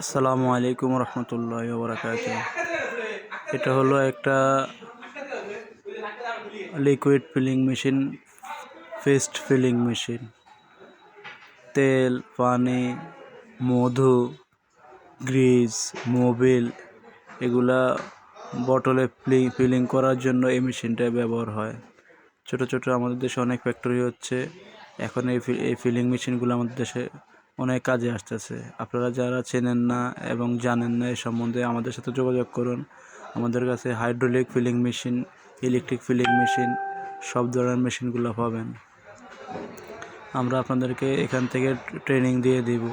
আসসালামু আলাইকুম রহমতুল্লাহ বরাকাত এটা হলো একটা liquid filling machine paste filling machine তেল, পানি, মধু গ্রিজ মোবিল এগুলা বটলে ফিলিং ফিলিং করার জন্য এই মেশিনটা ব্যবহার হয়। ছোট ছোট আমাদের দেশে অনেক ফ্যাক্টরি হচ্ছে। এখন এই এই ফিলিং মেশিনগুলো আমাদের দেশে অনেক কাজে আসতেছে। আপনারা যারা চেনেন না এবং জানেন না এ সম্বন্ধে আমাদের সাথে যোগাযোগ করুন। আমাদের কাছে hydraulic filling machine electric filling machine সব ধরনের মেশিনগুলো পাবেন। আমরা আপনাদেরকে এখান থেকে ট্রেনিং দিয়ে দিব।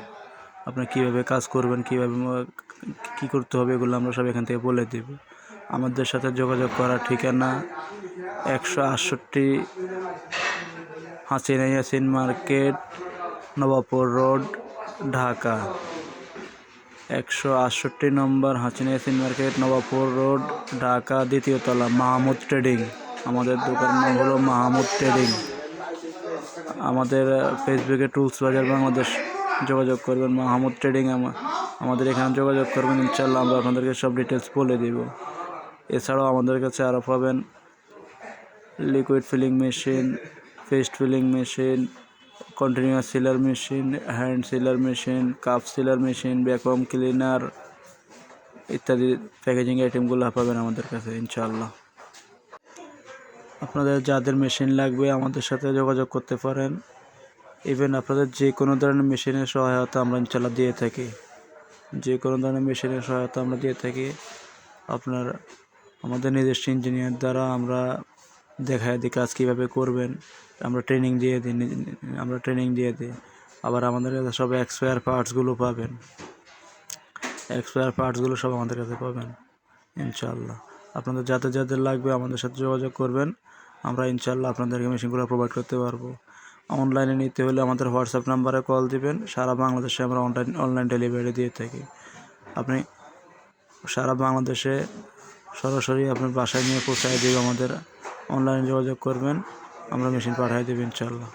আপনি কীভাবে কাজ করবেন, কীভাবে কী করতে হবে এগুলো আমরা সব এখান থেকে বলে দিব। আমাদের সাথে যোগাযোগ করার ঠিকানা একশো আটষট্টি হাসিনা ইয়াসিন মার্কেট নবাবপুর রোড, ঢাকা। একশো আটষট্টি নম্বর হাসিনা ইয়াসিন মার্কেট, নবাবপুর রোড, ঢাকা, দ্বিতীয় তলা, মাহমুদ ট্রেডিং। আমাদের দোকান নাম হলো মাহমুদ ট্রেডিং। আমাদের ফেসবুকে টুলস বাজার বাংলাদেশ, যোগাযোগ করবেন। মাহমুদ ট্রেডিং আমা- আমাদের এখানে যোগাযোগ করবেন ইনশাল্লাহ আমরা আপনাদেরকে সব ডিটেলস বলে দিব। এছাড়াও আমাদের কাছে আরও পাবেন liquid filling machine paste filling machine continuous sealer machine, hand sealer machine, cup sealer machine vacuum cleaner ইত্যাদি প্যাকেজিং আইটেমগুলো পাবেন আমাদের কাছে, ইনশাআল্লাহ। আপনাদের যাদের মেশিন লাগবে আমাদের সাথে যোগাযোগ করতে পারেন। ইভেন আপনাদের যে কোনো ধরনের মেশিনের সহায়তা আমরা ইনশাল্লাহ দিয়ে থাকি। যে কোনো ধরনের মেশিনের সহায়তা আমরা দিয়ে থাকি, আপনার আমাদের নিজস্ব ইঞ্জিনিয়ার দ্বারা আমরা দেখায় দিই কাজ কীভাবে করবেন। আমরা ট্রেনিং দিয়ে দিই আমরা ট্রেনিং দিয়ে দিই। আবার আমাদের কাছে সব এক্সপায়ার পার্টসগুলো পাবেন। এক্সপায়ার পার্টসগুলো সব আমাদের কাছে পাবেন ইনশাল্লাহ আপনাদের যাদের যাদের লাগবে আমাদের সাথে যোগাযোগ করবেন, আমরা ইনশাল্লাহ আপনাদেরকে মেশিনগুলো প্রোভাইড করতে পারব। অনলাইনে নিতে হলে আমাদের হোয়াটসঅ্যাপ নাম্বারে কল দিবেন, সারা বাংলাদেশে আমরা অনলাইন অনলাইন ডেলিভারি দিয়ে থাকি। আপনি সারা বাংলাদেশে সরাসরি আপনার বাসায় নিয়ে পৌঁছায় দেবে আমাদের অনলাইনে যোগাযোগ করবেন। আমরা মেশিন পাঠাই দেবো ইনশাল্লাহ